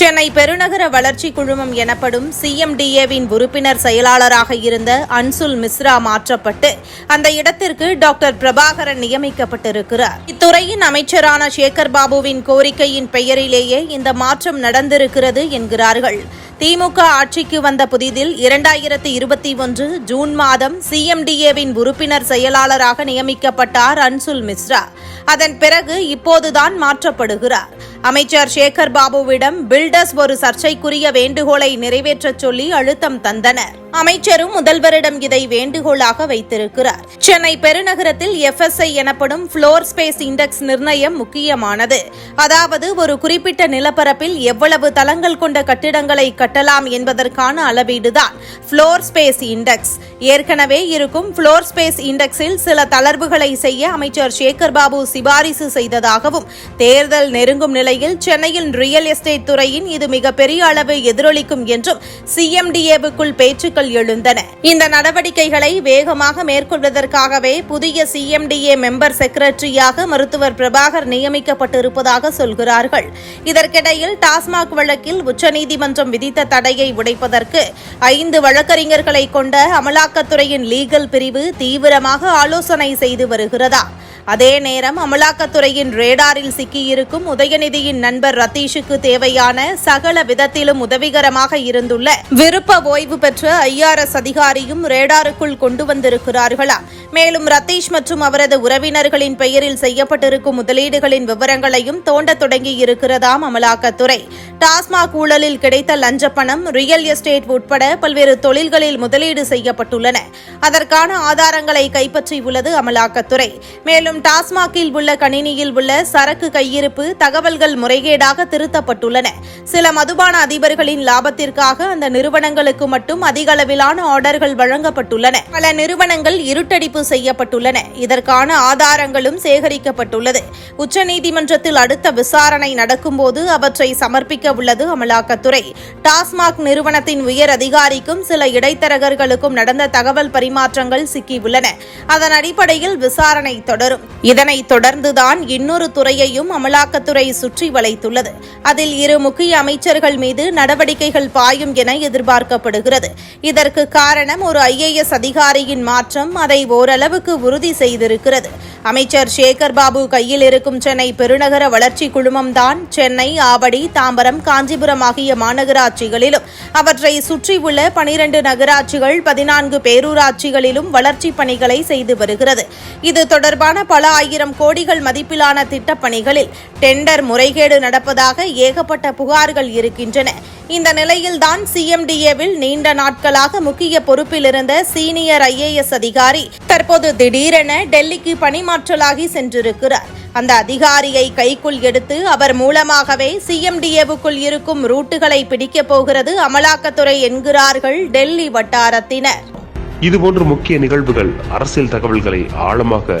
சென்னை பெருநகர வளர்ச்சி குழுமம் எனப்படும் சிஎம்டிஏவின் உறுப்பினர் செயலாளராக இருந்த அன்சுல் மிஸ்ரா மாற்றப்பட்டு அந்த இடத்திற்கு டாக்டர் பிரபாகரன் நியமிக்கப்பட்டிருக்கிறார். இத்துறையின் அமைச்சரான சேகர் பாபுவின் கோரிக்கையின் பெயரிலேயே இந்த மாற்றம் நடந்திருக்கிறது என்கிறார்கள். திமுக ஆட்சிக்கு வந்த புதிதில் இரண்டாயிரத்தி இருபத்தி ஒன்று ஜூன் மாதம் சிஎம்டிஏவின் உறுப்பினர் செயலாளராக நியமிக்கப்பட்டார் அன்சுல் மிஸ்ரா. அதன் பிறகு இப்போதுதான் மாற்றப்படுகிறார். அமைச்சர் சேகர் பாபுவிடம் பில்டர்ஸ் ஒரு சர்ச்சைக்குரிய வேண்டுகோளை நிறைவேற்றச் சொல்லி அழுத்தம் தந்தனர். அமைச்சரும் முதல்வரிடம் இதை வேண்டுகோளாக வைத்திருக்கிறார். சென்னை பெருநகரத்தில் எஃப்எஸ்ஐ எனப்படும் ஃப்ளோர் ஸ்பேஸ் இண்டெக்ஸ் நிர்ணயம் முக்கியமானது. அதாவது ஒரு குறிப்பிட்ட நிலப்பரப்பில் எவ்வளவு தளங்கள் கொண்ட கட்டிடங்களை கட்டலாம் என்பதற்கான அளவீடுதான் ஃப்ளோர் ஸ்பேஸ் இண்டெக்ஸ் ஏற்கனவே இருக்கும் ஃப்ளோர் ஸ்பேஸ் இண்டெக்ஸில் சில தளர்வுகளை செய்ய அமைச்சர் சேகர் பாபு சிபாரிசு செய்ததாகவும் தேர்தல் நெருங்கும் நிலையில் சென்னையில் ரியல் எஸ்டேட் துறையின் இது மிகப்பெரிய அளவு எதிரொலிக்கும் என்றும் சிஎம்டிஏவுக்குள் பேச்சுக்கள் எழுந்தன. இந்த நடவடிக்கைகளை வேகமாக மேற்கொள்வதற்காகவே புதிய சிஎம்டிஏ மெம்பர் செக்ரட்டரியாக மருத்துவர் பிரபாகர் நியமிக்கப்பட்டிருப்பதாக சொல்கிறார்கள். இதற்கிடையில் டாஸ்மாக் வழக்கில் உச்சநீதிமன்றம் விதித்த தடையை உடைப்பதற்கு ஐந்து வழக்கறிஞர்களை கொண்ட அமலாக்கத்துறையின் லீகல் பிரிவு தீவிரமாக ஆலோசனை செய்து வருகிறதா? அதே நேரம் அமலாக்கத்துறையின் ரேடாரில் சிக்கியிருக்கும் உதயநிதியின் நண்பர் ரத்தீஷுக்கு தேவையான சகல விதத்திலும் உதவிகரமாக இருந்துள்ள விருப்ப ஓய்வு பெற்ற ஐஆர்எஸ் அதிகாரியும் ரேடாருக்குள் கொண்டு வந்திருக்கிறார்களா? மேலும் ரத்தீஷ் மற்றும் அவரது உறவினர்களின் பெயரில் செய்யப்பட்டிருக்கும் முதலீடுகளின் விவரங்களையும் தோண்ட தொடங்கி இருக்கிறதாம் அமலாக்கத்துறை. டாஸ்மாக் ஊழலில் கிடைத்த லஞ்ச பணம் ரியல் எஸ்டேட் உட்பட பல்வேறு தொழில்களில் முதலீடு செய்யப்பட்டுள்ளன. அதற்கான ஆதாரங்களை கைப்பற்றியுள்ளது அமலாக்கத்துறை. மேலும் டாஸ்மாகில் உள்ள கணினியில் உள்ள சரக்கு கையிருப்பு தகவல்கள் முறைகேடாக திருத்தப்பட்டுள்ளன. சில மதுபான அதிபர்களின் லாபத்திற்காக அந்த நிறுவனங்களுக்கு மட்டும் அதிக அளவிலான ஆர்டர்கள் வழங்கப்பட்டுள்ளன. பல நிறுவனங்கள் இருட்டடிப்பு செய்யப்பட்டுள்ளன. இதற்கான ஆதாரங்களும் சேகரிக்கப்பட்டுள்ளது. உச்சநீதிமன்றத்தில் அடுத்த விசாரணை நடக்கும்போது அவற்றை சமர்ப்பிக்க உள்ளது அமலாக்கத்துறை. டாஸ்மாக் நிறுவனத்தின் உயர் அதிகாரிக்கும் சில இடைத்தரகர்களுக்கும் நடந்த தகவல் பரிமாற்றங்கள் சிக்கியுள்ளன. அதன் அடிப்படையில் விசாரணை தொடரும். வேண்டும் இதனைத் தொடர்ந்துதான் இன்னொரு துறையையும் அமலாக்கத்துறை சுற்றி வளைத்துள்ளது. அதில் இரு முக்கிய அமைச்சர்கள் மீது நடவடிக்கைகள் பாயும் என எதிர்பார்க்கப்படுகிறது. இதற்கு காரணம் ஒரு ஐஏஎஸ் அதிகாரியின் மாற்றம் அதை ஓரளவுக்கு உறுதி செய்திருக்கிறது. அமைச்சர் சேகர் பாபு கையில் இருக்கும் சென்னை பெருநகர வளர்ச்சி குழுமம்தான் சென்னை ஆவடி தாம்பரம் காஞ்சிபுரம் ஆகிய மாநகராட்சிகளிலும் அவற்றை சுற்றியுள்ள பனிரண்டு நகராட்சிகள் பதினான்கு பேரூராட்சிகளிலும் வளர்ச்சிப் பணிகளை செய்து வருகிறது. இது தொடர்பான பல ஆயிரம் கோடிகள் மதிப்பிலான திட்டப்பணிகளில் டெண்டர் முறைகேடு நடப்பதாக ஏகப்பட்ட புகார்கள் இருக்கின்றன. இந்த நிலையில்தான் சிஎம்டிஏவில் நீண்ட நாட்களாக முக்கிய பொறுப்பில் இருந்த சீனியர் ஐஏஎஸ் அதிகாரி தற்போது திடீரென டெல்லிக்கு பணிமாற்றலாகி சென்றிருக்கிறார். அந்த அதிகாரியை கைக்குள் எடுத்து அவர் மூலமாகவே சிஎம்டிஏவுக்குள் இருக்கும் ரூட்டுகளை பிடிக்கப் போகிறது அமலாக்கத்துறை என்கிறார்கள் டெல்லி வட்டாரத்தினர். இதுபோன்ற முக்கிய நிகழ்வுகள் அரசியல் தகவல்களை ஆழமாக